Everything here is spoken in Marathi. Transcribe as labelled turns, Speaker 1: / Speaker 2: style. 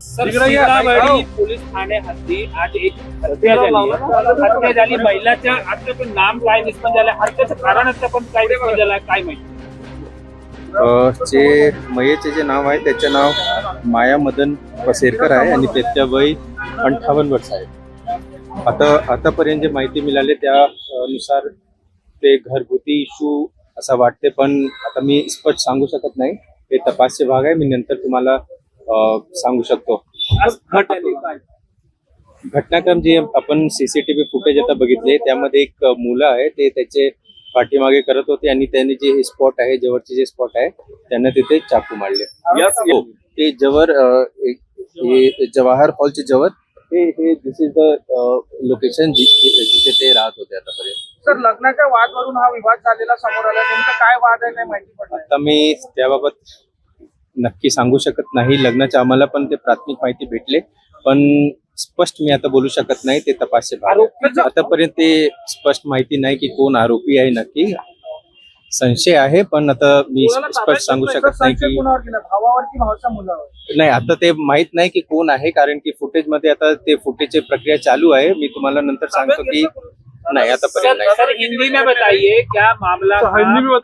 Speaker 1: पोलीस ठाणे हद्दी आज एक हत्या झाली. हत्या झाली महिलाच्या आता नाम काय निष्पन्न झालं हत्याचं कारण आता पण काय निष्पन्न झालं काय माहिती?
Speaker 2: अ, जे मयेचे जे नाव आहे त्याचे नाव माया मदन पसेरकर आहे आणि त्याच्या वय अंठावन्न वर्ष आहे. आता आतापर्यंत जे माहिती मिळाली त्यानुसार ते घरगुती इशू असं वाटते पण आता मी स्पष्ट सांगू शकत नाही. हे तपासचे भाग आहे. मी नंतर तुम्हाला सांगू शकतो. घटनाक्रम जे आपण सीसीटीव्ही फुटेज आता बघितले त्यामध्ये एक मुलं आहे ते त्याचे पाठीमागे करत होते आणि त्यांनी जे स्पॉट आहे जवळचे जे स्पॉट आहे त्यांना तिथे चाकू मारले. हो ते जवळ हे जवाहर हॉलचे जवळ हे हे दिस इज द लोकेशन जिथे ते राहत होते आतापर्यंत.
Speaker 3: सर लग्नाच्या वादवरून हा विवाद झालेला समोर आला. नेमकं काय वाद आहे काय माहिती पडलं
Speaker 2: आता मी त्याबाबत नक्की सांगू शकत नाही. लग्नाच्या आम्हाला पण ते प्राथमिक माहिती भेटले. पण स्पष्ट मी आता बोलू शकत नाही ते तपासचे. आतापर्यंत ते स्पष्ट माहिती नाही की कोण आरोपी आहे नक्की. संशय आहे पण आता मी स्पष्ट सांगू शकत नाही की नाही आता ते माहीत नाही की कोण आहे कारण की फुटेजमध्ये आता ते फुटेजची प्रक्रिया चालू आहे. मी तुम्हाला नंतर सांगतो की नाही आतापर्यंत
Speaker 1: सर
Speaker 2: नाही.
Speaker 1: सर हिंदी में बताइए क्या मामला था?